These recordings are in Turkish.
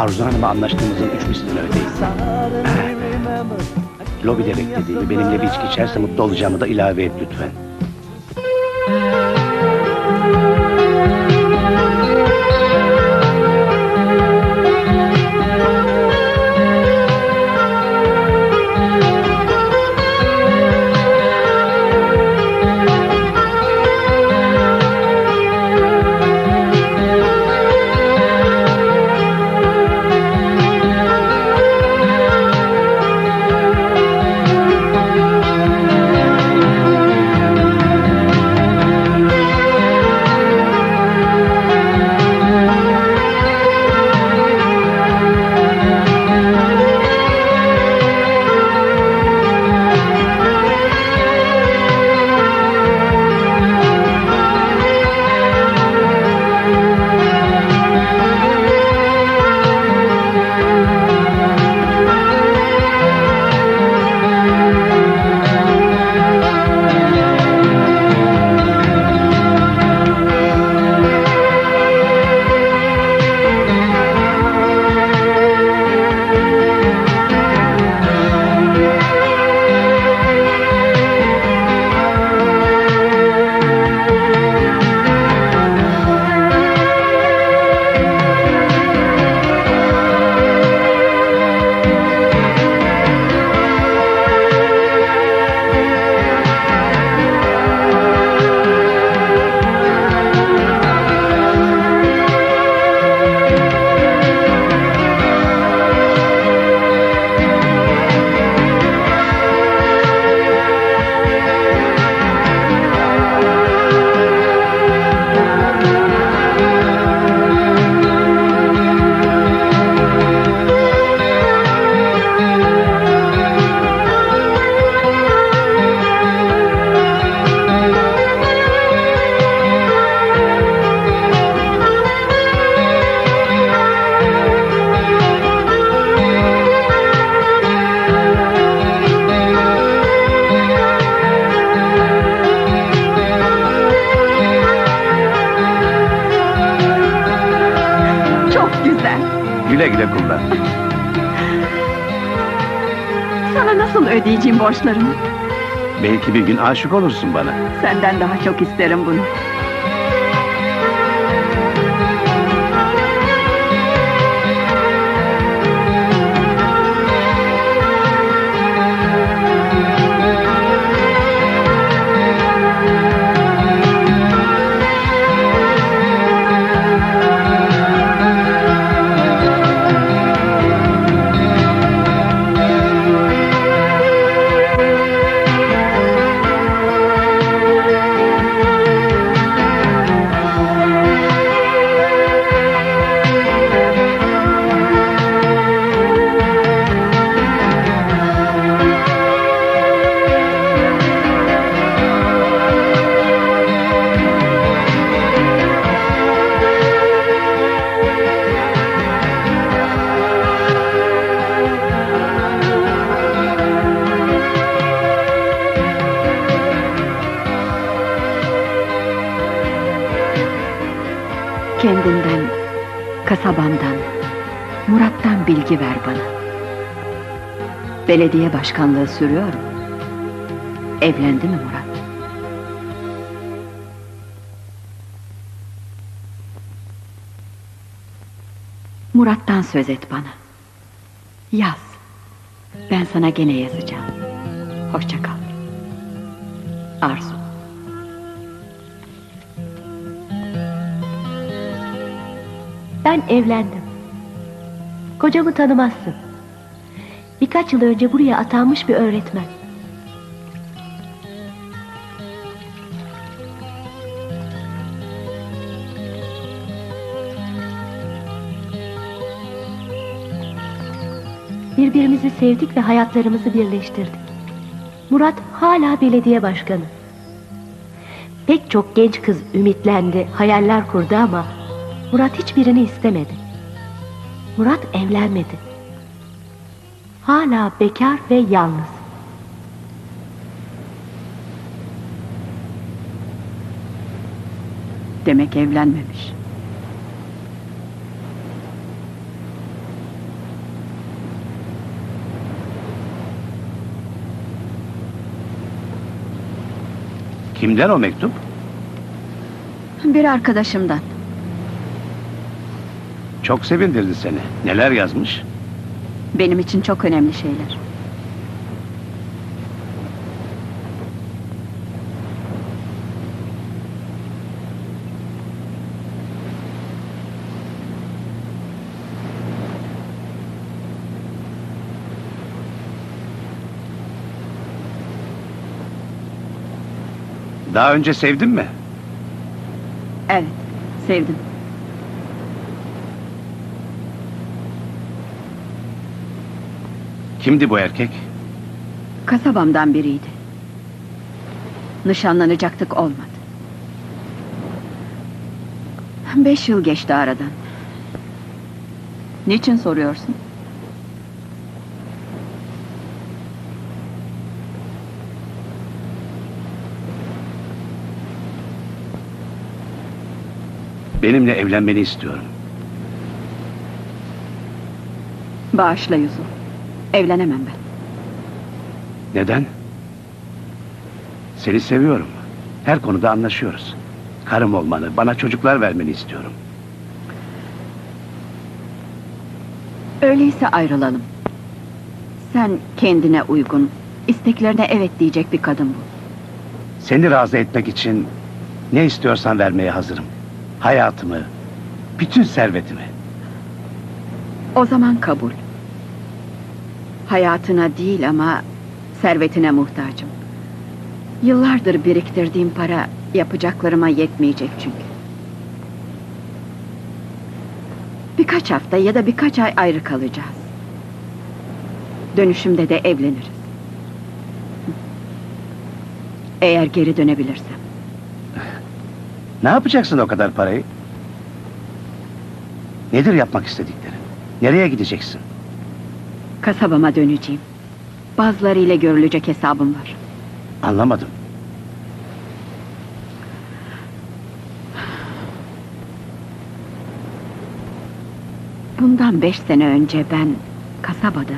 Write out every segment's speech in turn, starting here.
Arzu Hanım'a anlaştığımızın üç mislini ödeyiz. Lobide beklediğimi benimle bir içki içerse mutlu olacağımı da ilave et lütfen. Kullan. Sana nasıl ödeyeceğim borçlarımı? Belki bir gün aşık olursun bana. Senden daha çok isterim bunu. Kasabamdan, Murat'tan bilgi ver bana. Belediye başkanlığı sürüyor mu? Evlendi mi Murat? Murat'tan söz et bana. Yaz. Ben sana gene yazacağım. Hoşça kal. Arzu. Ben evlendim. Kocamı tanımazsın. Birkaç yıl önce buraya atanmış bir öğretmen. Birbirimizi sevdik ve hayatlarımızı birleştirdik. Murat hala belediye başkanı. Pek çok genç kız ümitlendi, hayaller kurdu ama Murat hiçbirini istemedi. Murat evlenmedi. Hala bekar ve yalnız. Demek evlenmemiş. Kimden o mektup? Bir arkadaşımdan. Çok sevindirdi seni. Neler yazmış? Benim için çok önemli şeyler. Daha önce sevdin mi? Evet, sevdim. Kimdi bu erkek? Kasabamdan biriydi. Nişanlanacaktık olmadı. Beş yıl geçti aradan. Niçin soruyorsun? Benimle evlenmeni istiyorum. Bağışla Yusuf. Evlenemem ben. Neden? Seni seviyorum. Her konuda anlaşıyoruz. Karım olmanı, bana çocuklar vermeni istiyorum. Öyleyse ayrılalım. Sen kendine uygun, isteklerine evet diyecek bir kadın bul. Seni razı etmek için ne istiyorsan vermeye hazırım. Hayatımı, bütün servetimi. O zaman kabul. Hayatına değil ama servetine muhtacım. Yıllardır biriktirdiğim para yapacaklarıma yetmeyecek çünkü. Birkaç hafta ya da birkaç ay ayrı kalacağız. Dönüşümde de evleniriz. Eğer geri dönebilirsem. Ne yapacaksın o kadar parayı? Nedir yapmak istediklerin? Nereye gideceksin? Kasabama döneceğim. Bazılarıyla görülecek hesabım var. Anlamadım. Bundan beş sene önce ben kasabada...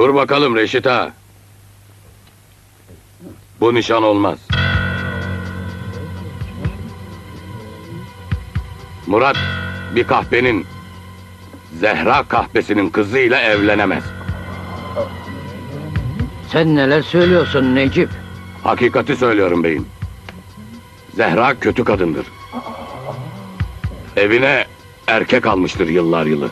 Dur bakalım Reşit ağa. Bu nişan olmaz. Murat bir kahpenin Zehra kahpesinin kızıyla evlenemez. Sen neler söylüyorsun Necip? Hakikati söylüyorum beyim. Zehra kötü kadındır. Evine erkek almıştır yıllar yılı.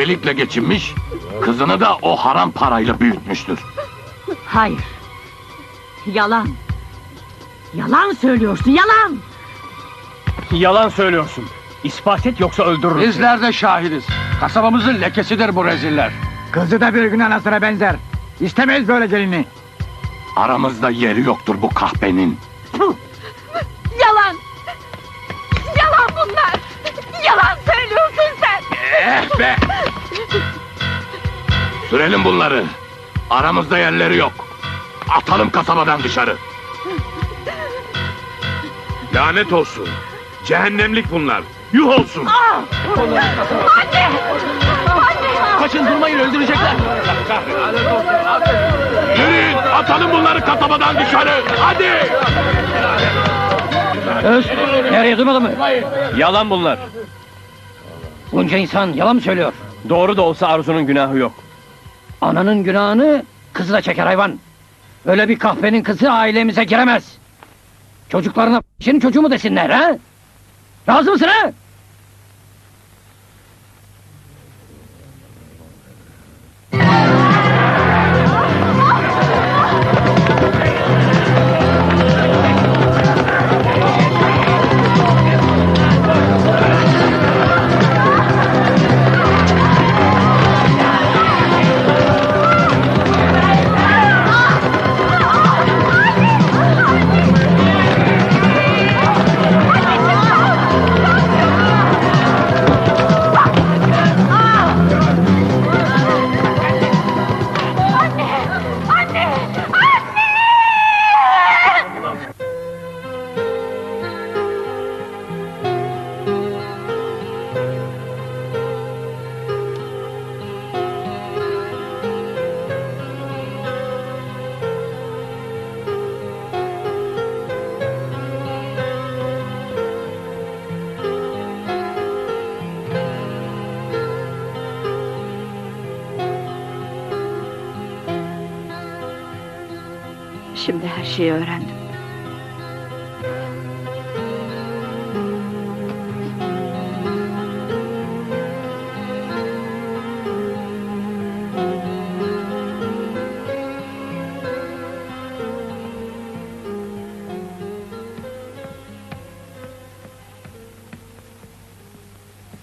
Kahpelikle geçinmiş, kızını da o haram parayla büyütmüştür. Hayır. Yalan. Yalan söylüyorsun, yalan. Yalan söylüyorsun. İspat et yoksa öldürürüm. Bizler de şahidiz. Kasabamızın lekesidir bu reziller. Kızı da bir gün anasına benzer. İstemeyiz böyle gelini. Aramızda yeri yoktur bu kahpenin. Yalan. Yalan bunlar. Yalan söylüyorsun sen. Eh be! Sürelim bunları. Aramızda yerleri yok. Atalım kasabadan dışarı. Lanet olsun. Cehennemlik bunlar. Yuh olsun. Kaçın durmayın öldürecekler. Yürüyün. Atalım bunları kasabadan dışarı. Hadi. Öz, nereye duymadı mı? Yalan bunlar. Bunca insan yalan mı söylüyor? Doğru da olsa Arzu'nun günahı yok. Ananın günahını Kızı da çeker hayvan. Öyle bir kahvenin kızı ailemize giremez. Çocuklarına senin çocuğu mu desinler ha? Razı mısın ha? Şimdi her şeyi öğrendim.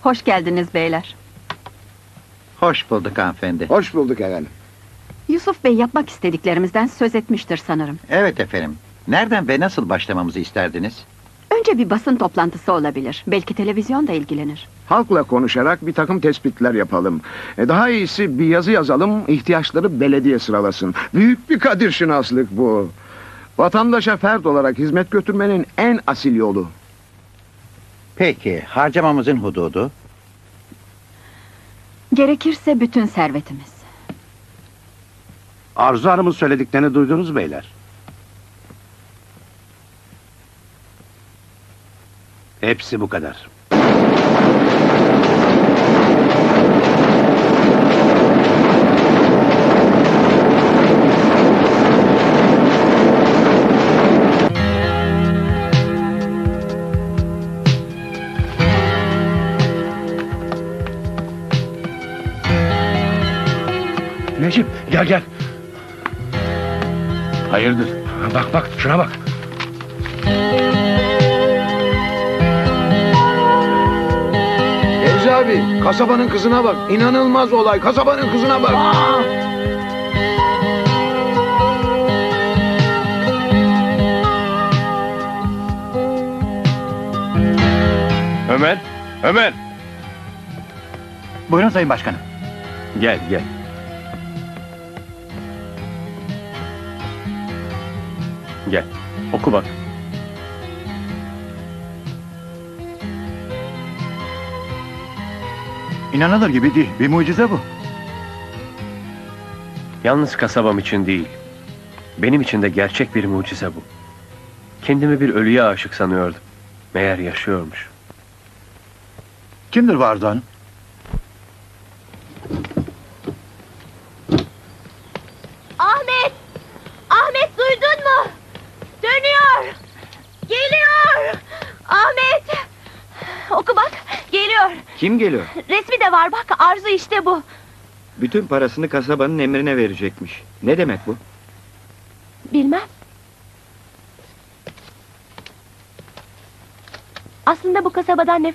Hoş geldiniz beyler. Hoş bulduk hanımefendi. Hoş bulduk efendim. Yusuf Bey yapmak istediklerimizden söz etmiştir sanırım. Evet efendim. Nereden ve nasıl başlamamızı isterdiniz? Önce bir basın toplantısı olabilir. Belki televizyon da ilgilenir. Halkla konuşarak bir takım tespitler yapalım. E, Daha iyisi bir yazı yazalım, ihtiyaçları belediye sıralasın. Büyük bir kadir şinaslık bu. Vatandaşa fert olarak hizmet götürmenin en asil yolu. Peki, harcamamızın hududu? Gerekirse bütün servetimiz. Arzu Hanım'ın söylediklerini duydunuz beyler. Hepsi bu kadar. Necip gel gel. Hayırdır? Bak bak şuna bak. Fevzi abi, kasabanın kızına bak. İnanılmaz olay, kasabanın kızına bak. Ömer, Ömer. Buyurun Sayın Başkanım. Gel, gel. Gel, oku bak. İnanılır gibi değil. Bir mucize bu. Yalnız kasabam için değil, benim için de gerçek bir mucize bu. Kendimi bir ölüye aşık sanıyordum. Meğer yaşıyormuş. Kimdir bu Arzu Hanım? Ahmet! Ahmet duydun mu? Dönüyor! Geliyor! Ahmet! Oku bak, geliyor. Kim geliyor? Resmi de var bak, Arzu işte bu. Bütün parasını kasabanın emrine verecekmiş. Ne demek bu? Bilmem. Aslında bu kasabadan nefret